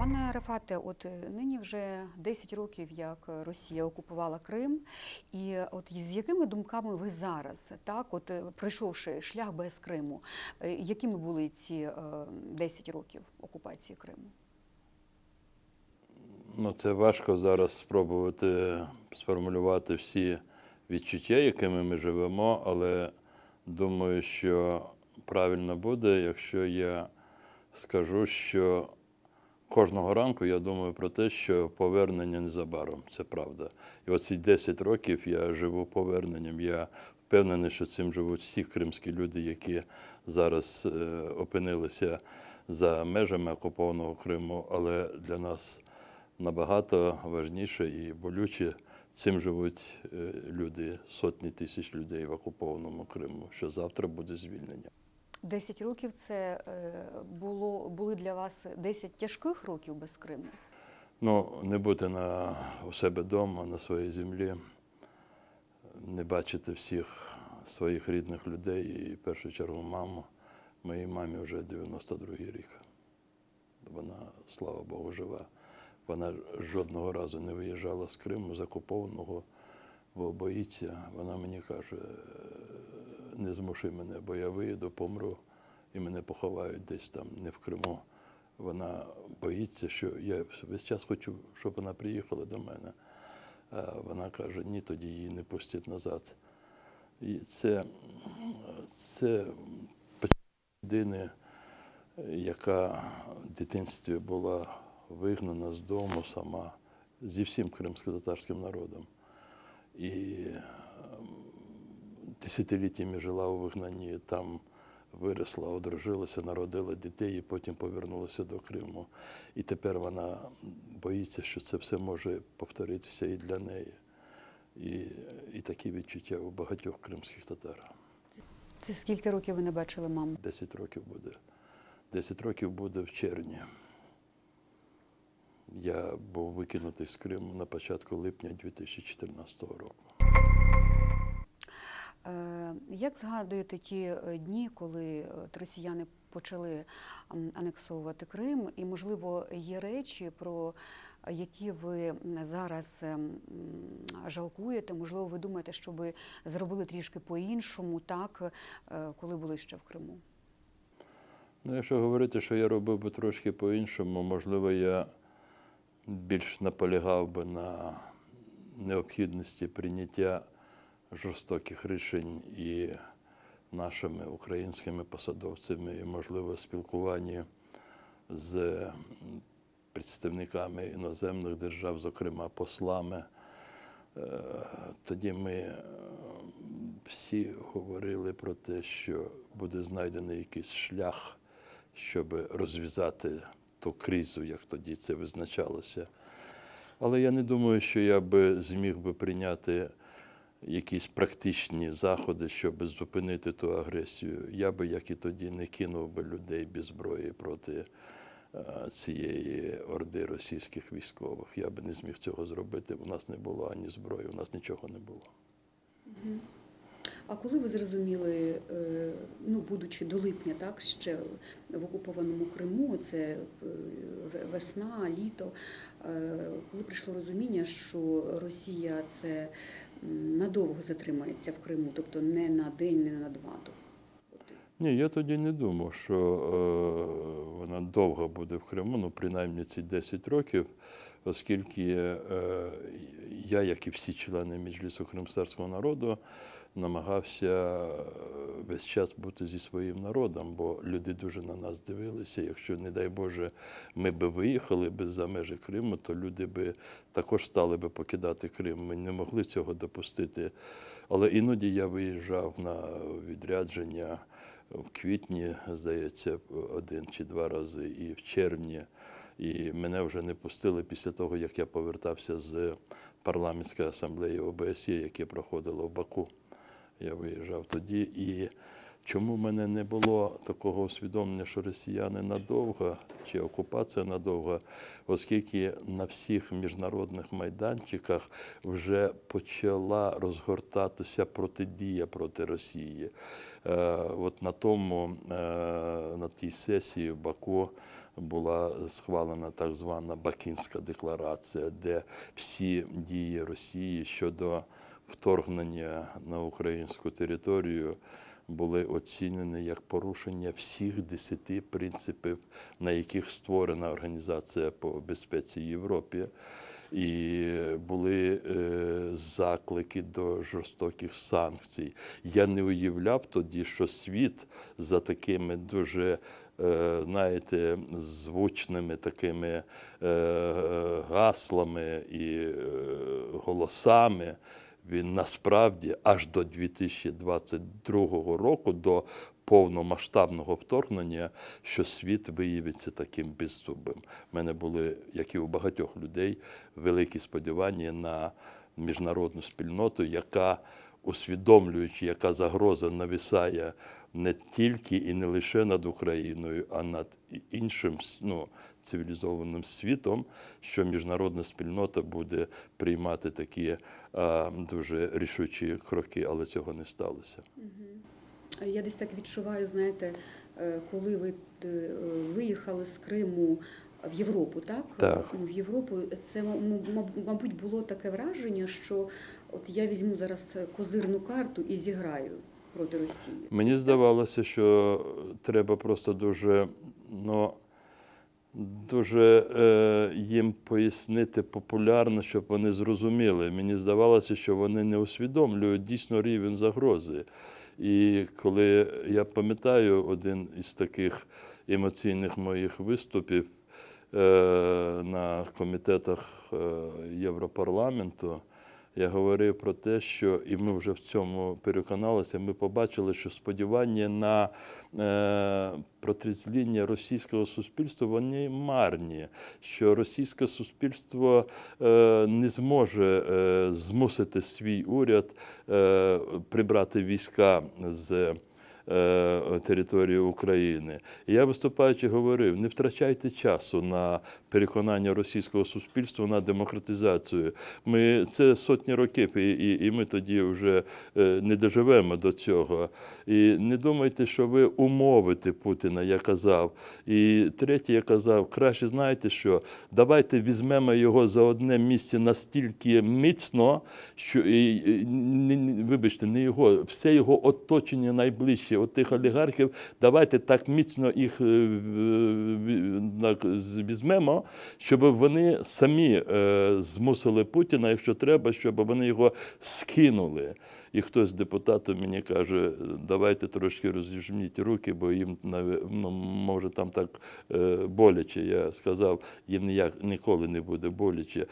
Пане Рефате, от е, нині вже 10 років, як Росія окупувала Крим, і от з якими думками ви зараз, так, от е, пройшовши шлях без Криму, е, якими були ці е, 10 років окупації Криму? Ну, це важко зараз спробувати сформулювати всі відчуття, якими ми живемо, але думаю, що правильно буде, якщо я скажу, що кожного ранку я думаю про те, що повернення незабаром, це правда. І оці 10 років я живу поверненням. Я впевнений, що цим живуть всі кримські люди, які зараз е, опинилися за межами окупованого Криму, але для нас набагато важніше і болюче. Цим живуть е, люди, сотні тисяч людей в окупованому Криму, що завтра буде звільнення. 10 років це е, було, були для вас 10 тяжких років без Криму? Ну, не бути на, у себе вдома, на своїй землі, не бачити всіх своїх рідних людей і в першу чергу маму. Моїй мамі вже 92-й рік. Вона, слава Богу, жива. Вона жодного разу не виїжджала з Криму, з окупованого, бо боїться. Вона мені каже, не змушуй мене, бо я виїду, помру і мене поховають десь там, не в Криму. Вона боїться, що я весь час хочу, щоб вона приїхала до мене. А вона каже, ні, тоді її не пустять назад. І це, це людини, яка в дитинстві була вигнана з дому сама зі всім кримсько-татарським народом. І десятиліттями жила у вигнанні, там виросла, одружилася, народила дітей і потім повернулася до Криму. І тепер вона боїться, що це все може повторитися і для неї. І, і такі відчуття у багатьох кримських татар. Це скільки років ви не бачили маму? 10 років буде. 10 років буде в червні. Я був викинутий з Криму на початку липня 2014 року. Е, Як згадуєте ті е, дні, коли е, росіяни почали анексовувати Крим, і, можливо, є речі, про які ви зараз ем, жалкуєте? Можливо, ви думаєте, що ви зробили трішки по-іншому, так, коли були ще в Криму? Ну, якщо говорити, що я робив би трошки по-іншому, можливо, я більш наполягав би на необхідності прийняття жорстоких рішень і нашими українськими посадовцями, і, можливо, спілкуванні з представниками іноземних держав, зокрема послами. Е, Тоді ми е, всі говорили про те, що буде знайдений якийсь шлях, щоб розв'язати ту кризу, як тоді це визначалося. Але я не думаю, що я би зміг би прийняти якісь практичні заходи, щоб зупинити ту агресію. Я би, як і тоді, не кинув би людей без зброї проти е, цієї орди російських військових. Я би не зміг цього зробити. У нас не було ані зброї, у нас нічого не було. А коли ви зрозуміли, е, ну будучи до липня, так ще в окупованому Криму, це е, весна, літо, коли прийшло розуміння, що Росія це надовго затримається в Криму, тобто не на день, не на два. Ні, я тоді не думав, що е, вона довго буде в Криму, ну принаймні ці 10 років, оскільки е, я, як і всі члени Міжлісу кримсарського народу, намагався е, весь час бути зі своїм народом, бо люди дуже на нас дивилися. Якщо, не дай Боже, ми би виїхали би за межі Криму, то люди би також стали би покидати Крим. Ми не могли цього допустити. Але іноді я виїжджав на відрядження в квітні, здається, один чи два рази, і в червні. І мене вже не пустили після того, як я повертався з парламентської асамблеї ОБСЄ, яке проходило в Баку. Я виїжджав тоді. І Чому в мене не було такого усвідомлення, що росіяни надовго чи окупація надовго, оскільки на всіх міжнародних майданчиках вже почала розгортатися протидія проти Росії. Е, От на тому, е, на тій сесії в Баку була схвалена так звана Бакінська декларація, де всі дії Росії щодо вторгнення на українську територію були оцінені як порушення всіх десяти принципів, на яких створена Організація по безпеці Європі. І були е, заклики до жорстоких санкцій. Я не уявляв тоді, що світ за такими дуже, е, знаєте, звучними такими е, гаслами і е, голосами він насправді аж до 2022 року, до повномасштабного вторгнення, що світ виявиться таким беззубим. У мене були, як і у багатьох людей, великі сподівання на міжнародну спільноту, яка, усвідомлюючи, яка загроза нависає не тільки і не лише над Україною, а над іншим ну, цивілізованим світом, що міжнародна спільнота буде приймати такі а, дуже рішучі кроки, але цього не сталося. Я десь так відчуваю, знаєте, е, коли ви е, виїхали з Криму в Європу, так? Так. В Європу це, мабуть, було таке враження, що от я візьму зараз козирну карту і зіграю проти Росії. Мені здавалося, що треба просто дуже, ну, дуже е, їм пояснити популярно, щоб вони зрозуміли. Мені здавалося, що вони не усвідомлюють дійсно рівень загрози. І коли я пам'ятаю один із таких емоційних моїх виступів е, на комітетах е, Європарламенту, я говорив про те, що і ми вже в цьому переконалися. Ми побачили, що сподівання на е, протизління російського суспільства вони марні, що російське суспільство е, не зможе е, змусити свій уряд е, прибрати війська з е, території України. Я виступаючи говорив: не втрачайте часу на переконання російського суспільства на демократизацію. Ми це сотні років, і, і, і ми тоді вже е, не доживемо до цього. І не думайте, що ви умовите Путіна, я казав. І третє, я казав, краще знаєте що, давайте візьмемо його за одне місце настільки міцно, що і, і, вибачте, не його, все його оточення найближче, от тих олігархів, давайте так міцно їх е, візьмемо, щоб вони самі е, змусили Путіна, якщо треба, щоб вони його скинули. І хтось з депутатів мені каже, давайте трошки розіжміть руки, бо їм ну, може там так е, боляче. Я сказав, їм ніяк ніколи не буде боляче.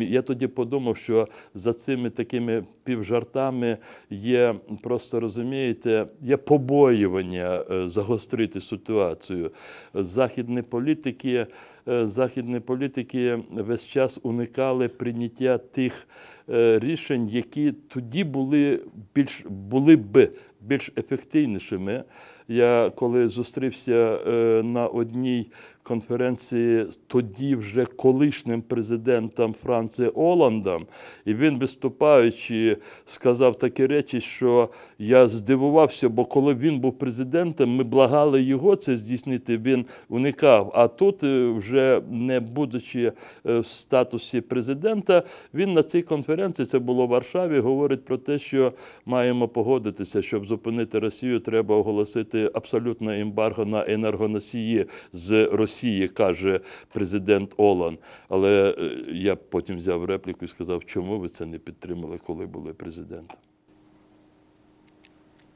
Я тоді подумав, що за цими такими півжартами є просто розумієте, є побоювання е, загострити ситуацію. Західні політики, західні політики весь час уникали прийняття тих е, рішень, які тоді були більш були б більш ефективнішими. Я коли зустрівся е, на одній конференції тоді вже колишнім президентом Франції Оландом, і він, виступаючи, сказав такі речі, що я здивувався, бо коли він був президентом, ми благали його це здійснити, він уникав. А тут, е, вже не будучи е, в статусі президента, він на цій конференції, це було в Варшаві, говорить про те, що маємо погодитися, щоб зупинити Росію, треба оголосити абсолютне ембарго на енергоносії з Росії, каже президент Олан. Але е, я потім взяв репліку і сказав, чому ви це не підтримали, коли були президентом.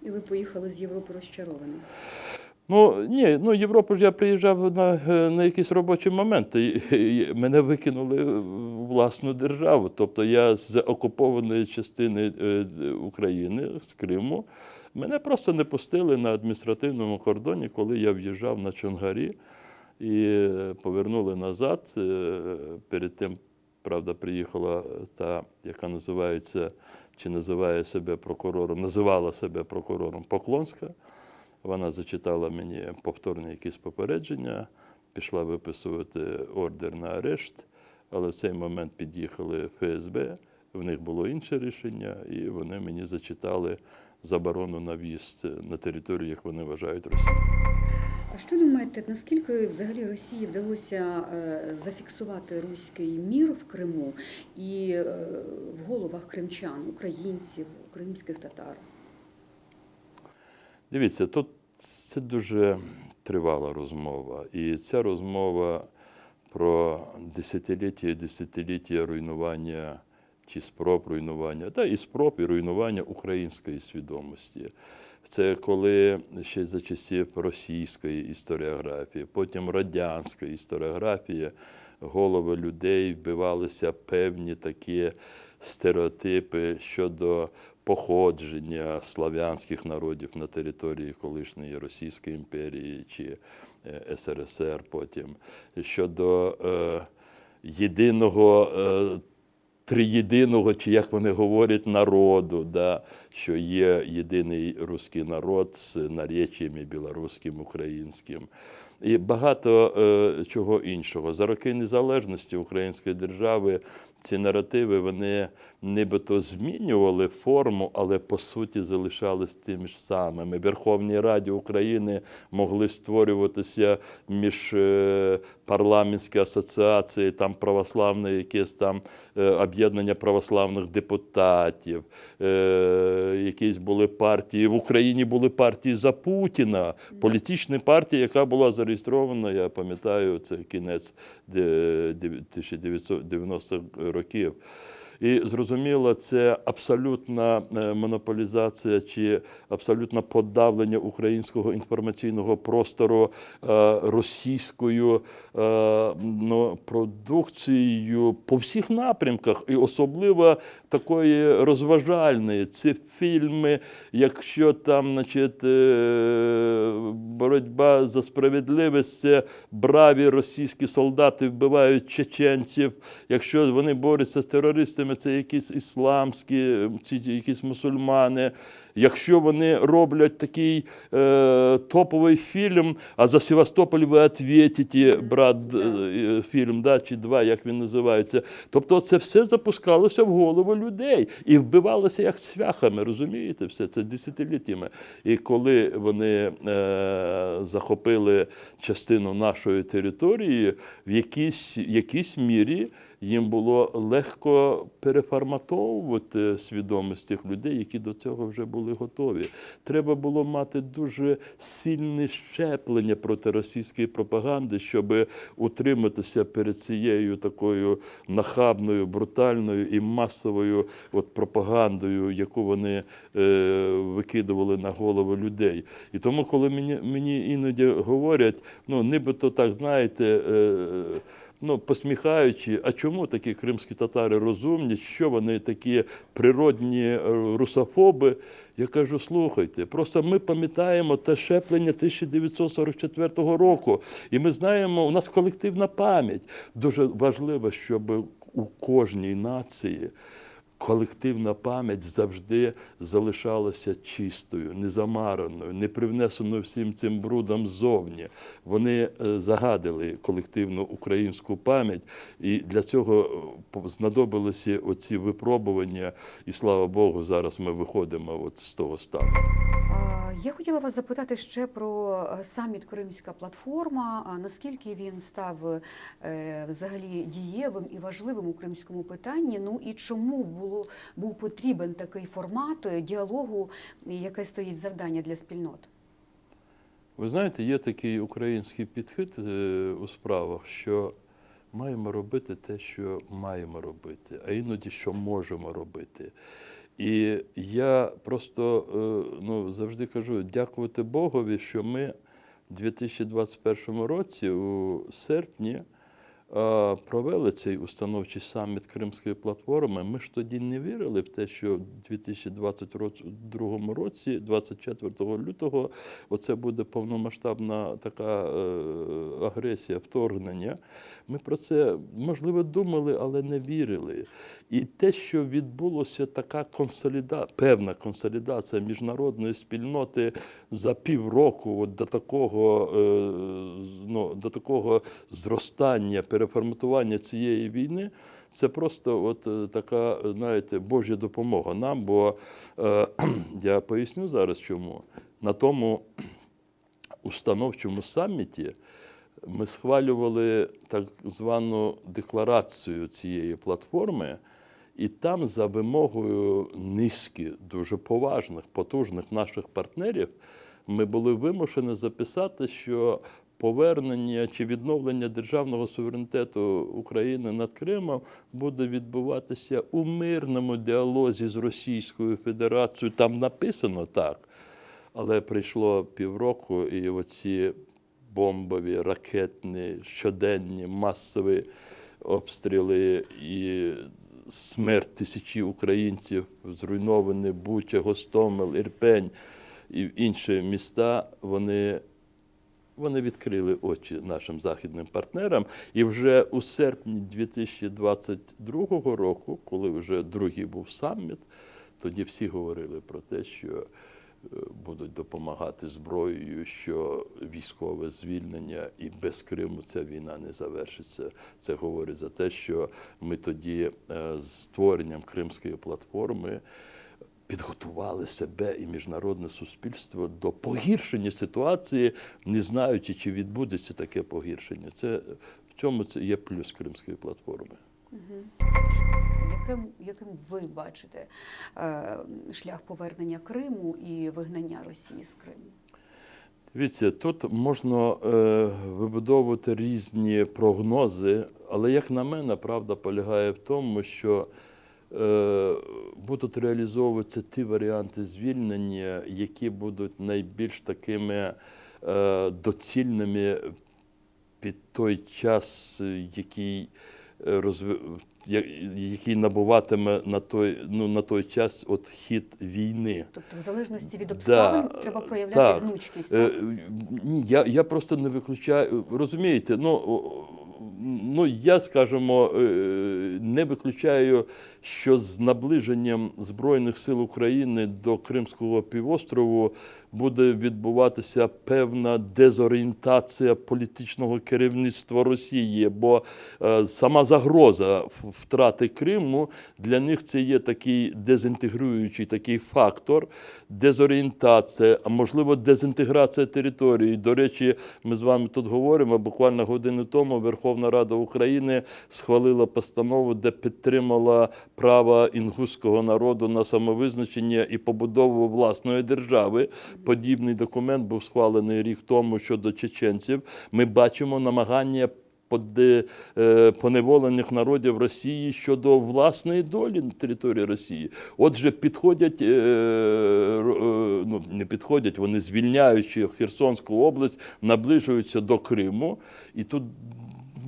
І ви поїхали з Європи розчаровані. Ну ні, ну Європу ж я приїжджав на, е, на якісь робочі моменти. І- і Мене викинули в власну державу. Тобто я з окупованої частини е, України, з Криму, мене просто не пустили на адміністративному кордоні, коли я в'їжджав на Чонгарі і повернули назад. Е, Перед тим, правда, приїхала та, яка називається чи називає себе прокурором, називала себе прокурором Поклонська. Вона зачитала мені повторне якесь попередження, пішла виписувати ордер на арешт, але в цей момент під'їхали ФСБ, в них було інше рішення, і вони мені зачитали заборону на в'їзд на територію, як вони вважають Росію. Що думаєте, наскільки взагалі Росії вдалося е, зафіксувати руський мір в Криму і е, в головах кримчан, українців, кримських татар? Дивіться, тут це дуже тривала розмова. І ця розмова про десятиліття і десятиліття руйнування чи спроб руйнування, та і спроб і руйнування української свідомості. Це коли ще за часів російської історіографії, потім радянської історіографії, голови людей вбивалися певні такі стереотипи щодо походження слав'янських народів на території колишньої Російської імперії чи е, СРСР потім, щодо е, єдиного. Триєдиного, чи як вони говорять, народу, да, що є єдиний руський народ з наречіями білоруським, українським. І багато е, чого іншого. За роки незалежності Української держави ці наративи вони нібито змінювали форму, але по суті залишались тими ж самими. В Верховній Раді України могли створюватися між е, парламентські асоціації, там православне якесь там е, об'єднання православних депутатів, е, якісь були партії. В Україні були партії за Путіна, політична партія, яка була зареєстрована, я пам'ятаю, це кінець де- дев- 1990-х років. І зрозуміло, це абсолютна е, монополізація чи абсолютне подавлення українського інформаційного простору е, російською е, ну, продукцією по всіх напрямках, і особливо такої розважальної. Це фільми, якщо там, значить, е, боротьба за справедливість, це браві російські солдати вбивають чеченців. Якщо вони борються з терористами, це якісь ісламські якісь мусульмани. Якщо вони роблять такий е, топовий фільм, а за Севастополь ви відповідаєте, брат, е, фільм, да, чи два, як він називається. Тобто це все запускалося в голову людей і вбивалося як цвяхами, розумієте, все це десятиліттями. І коли вони е, захопили частину нашої території, в якійсь, якійсь мірі їм було легко переформатовувати свідомість тих людей, які до цього вже були готові. Треба було мати дуже сильне щеплення проти російської пропаганди, щоб утриматися перед цією такою нахабною, брутальною і масовою от пропагандою, яку вони е, викидували на голови людей. І тому, коли мені, мені іноді говорять, ну нібито так знаєте. Е, ну, посміхаючи, а чому такі кримські татари розумні, що вони такі природні е, русофоби? Я кажу, слухайте, просто ми пам'ятаємо те щеплення 1944 року, і ми знаємо, у нас колективна пам'ять. Дуже важливо, щоб у кожній нації колективна пам'ять завжди залишалася чистою, незамараною, не привнесеною всім цим брудом ззовні. Вони е, загадили колективну українську пам'ять, і для цього е, знадобилися оці випробування, і слава Богу, зараз ми виходимо от з того стану. Я хотіла вас запитати ще про е, саміт Кримська платформа. Наскільки він став е, взагалі дієвим і важливим у кримському питанні? Ну і чому було був потрібен такий формат діалогу, яке стоїть завдання для спільнот? Ви знаєте, є такий український підхід е, у справах, що маємо робити те, що маємо робити, а іноді що можемо робити. І я просто е, ну, завжди кажу, дякувати Богові, що ми в 2021 році, у серпні, провели цей установчий саміт Кримської платформи. Ми ж тоді не вірили в те, що в 2022 році, 24 лютого, оце буде повномасштабна така е, агресія, вторгнення. Ми про це, можливо, думали, але не вірили. І те, що відбулося така консоліда, певна консолідація міжнародної спільноти за півроку от до такого, е, ну, до такого зростання, переформатування цієї війни, це просто от е, така, знаєте, Божа допомога нам. Бо е, я поясню зараз чому. На тому установчому саміті ми схвалювали так звану декларацію цієї платформи, і там за вимогою низки дуже поважних, потужних наших партнерів ми були вимушені записати, що повернення чи відновлення державного суверенітету України над Кримом буде відбуватися у мирному діалозі з Російською Федерацією. Там написано так. Але прийшло півроку, і оці бомбові, ракетні, щоденні, масові обстріли і смерть тисячі українців, зруйновані Буча, Гостомел, Ірпень і інші міста, вони, вони відкрили очі нашим західним партнерам. І вже у серпні 2022 року, коли вже другий був саміт, тоді всі говорили про те, що будуть допомагати зброєю, що військове звільнення і без Криму ця війна не завершиться. Це говорить за те, що ми тоді е, з створенням Кримської платформи підготували себе і міжнародне суспільство до погіршення ситуації, не знаючи, чи відбудеться таке погіршення. Це в цьому це є плюс Кримської платформи. Яким, яким ви бачите е, шлях повернення Криму і вигнання Росії з Криму? Дивіться, тут можна е, вибудовувати різні прогнози, але, як на мене, правда полягає в тому, що е, будуть реалізовуватися ті варіанти звільнення, які будуть найбільш такими е, доцільними під той час, який який набуватиме на той, ну, на той час от хід війни. Тобто, в залежності від обставин Да, треба проявляти так. гнучкість. Е, Так? Ні, я, я просто не виключаю. Розумієте, ну, ну я, скажімо, е, не виключаю, що з наближенням Збройних сил України до Кримського півострову буде відбуватися певна дезорієнтація політичного керівництва Росії, бо е, сама загроза втрати Криму для них це є такий дезінтегруючий такий фактор, дезорієнтація, а можливо дезінтеграція території. До речі, ми з вами тут говоримо. Буквально годину тому Верховна Рада України схвалила постанову, де підтримала право інгуського народу на самовизначення і побудову власної держави. Подібний документ був схвалений рік тому щодо чеченців. Ми бачимо намагання е, поневолених народів Росії щодо власної долі на території Росії. Отже, підходять, е, е, ну не підходять, вони звільняючи Херсонську область, наближуються до Криму, і тут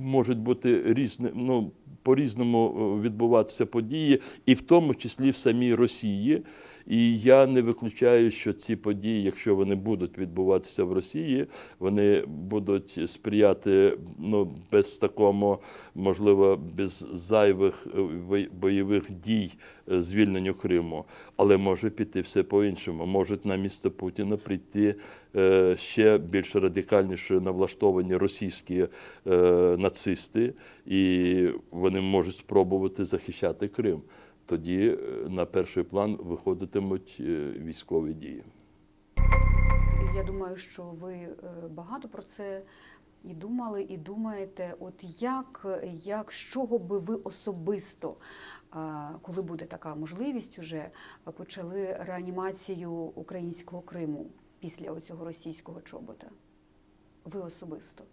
можуть бути різні, ну, по-різному е, відбуватися події, і в тому числі в самій Росії. І я не виключаю, що ці події, якщо вони будуть відбуватися в Росії, вони будуть сприяти ну, без такому, можливо, без зайвих е, бойових дій е, звільненню Криму. Але може піти все по-іншому. Можуть на місце Путіна прийти е, ще більш радикальніше налаштовані російські нацисти, і вони можуть спробувати захищати Крим. Тоді е, на перший план виходитимуть е, військові дії. Я думаю, що ви е, багато про це і думали, і думаєте. От як, як з чого би ви особисто, коли буде така можливість, уже почали реанімацію українського Криму після оцього російського чобота? Ви особисто?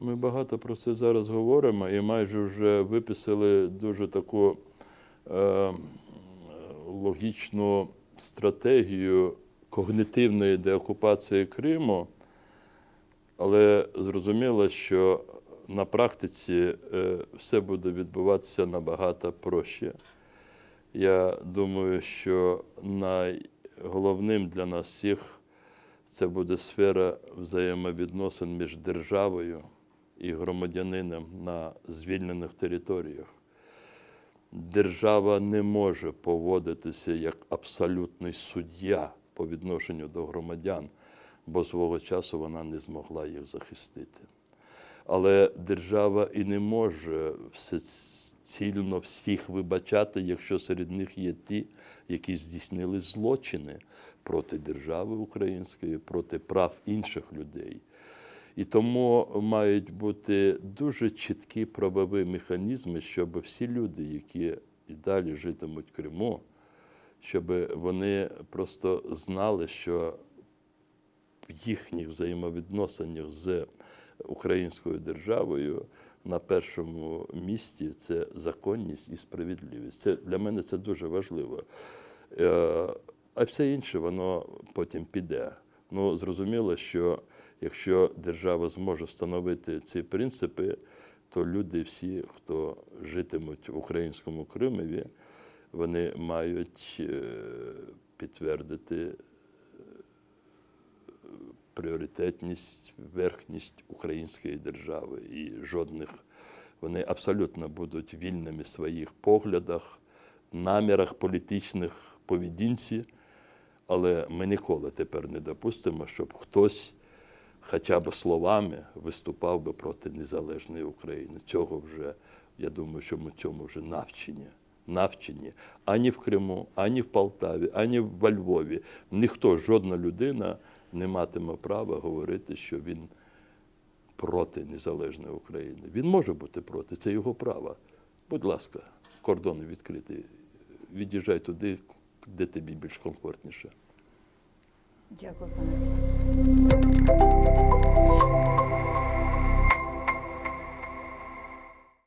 Ми багато про це зараз говоримо і майже вже виписали дуже таку логічну стратегію когнитивної деокупації Криму, але зрозуміло, що на практиці е, все буде відбуватися набагато проще. Я думаю, що найголовним для нас всіх це буде сфера взаємовідносин між державою і громадянином на звільнених територіях. Держава не може поводитися як абсолютний суддя по відношенню до громадян, бо свого часу вона не змогла їх захистити. Але держава і не може всецільно всіх вибачати, якщо серед них є ті, які здійснили злочини проти держави української, проти прав інших людей. І тому мають бути дуже чіткі правові механізми, щоб всі люди, які і далі житимуть в Криму, щоб вони просто знали, що в їхніх взаємовідносинах з українською державою на першому місці це законність і справедливість. Це для мене це дуже важливо. Е, А все інше воно потім піде. Ну, зрозуміло, що якщо держава зможе встановити ці принципи, то люди всі, хто житимуть в українському Кримові, вони мають е, підтвердити пріоритетність, верхність української держави і жодних. Вони абсолютно будуть вільними в своїх поглядах, намірах політичних поведінці, але ми ніколи тепер не допустимо, щоб хтось хоча б словами виступав би проти незалежної України. Цього вже, я думаю, що ми цьому вже навчені. Навчені ані в Криму, ані в Полтаві, ані во Львові. Ніхто, жодна людина не матиме права говорити, що він проти незалежної України. Він може бути проти, це його право. Будь ласка, кордони відкриті. Від'їжджай туди, де тобі більш комфортніше. Дякую, пане.